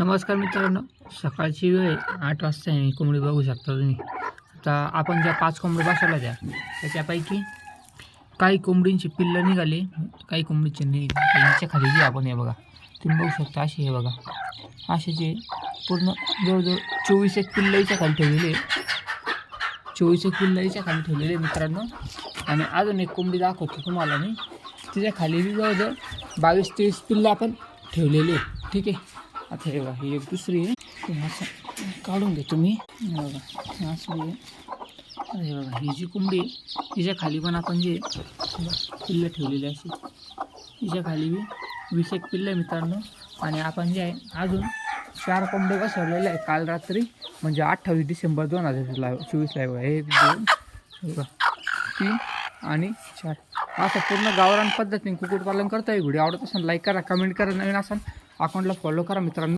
नमस्कार मित्रांनो. सकाळची वेळ आहे, आठ वाजता आहे. कोंबडी बघू शकता तुम्ही. आता आपण ज्या पाच कोंबडी बसवल्या त्या त्याच्यापैकी काही कोंबडींची पिल्लं निघाली काही कोंबडीचे नाही खाली जी आपण हे बघा तुम्ही बघू शकता असे हे बघा. असे जे पूर्ण जवळजवळ चोवीस एक पिल्लं याच्या खाली ठेवलेले चोवीस एक पिल्लं खाली ठेवलेले मित्रांनो. आणि अजून एक कोंबडी दाखवतो तुम्हाला मी. तिच्या खाली बी जवळजवळ बावीस तेवीस पिल्लं आपण ठेवलेले ठीक आहे? आता हे बघा ही एक दुसरी आहे. हे असं काढून घे तुम्ही. बघा हे असं हे बघा ही जी कुंडी आहे तिच्या खाली पण आपण जे पिल्लं ठेवलेली अशी तिच्या खाली बी वीस एक पिल्लं आहे मित्रांनो. आणि आपण जे आहे अजून चार कोंबडे बसवलेले आहे काल रात्री म्हणजे अठ्ठावीस डिसेंबर दोन हजार चोवीसला आहे हे दोन बघा तीन आणि चार. असं पूर्ण गावरान पद्धतीने कुक्कुटपालन करता येईल. व्हिडिओ आवडत असेल लाईक करा कमेंट करा. नवीन असाल अकाउंटला फॉलो करा मित्रांनो.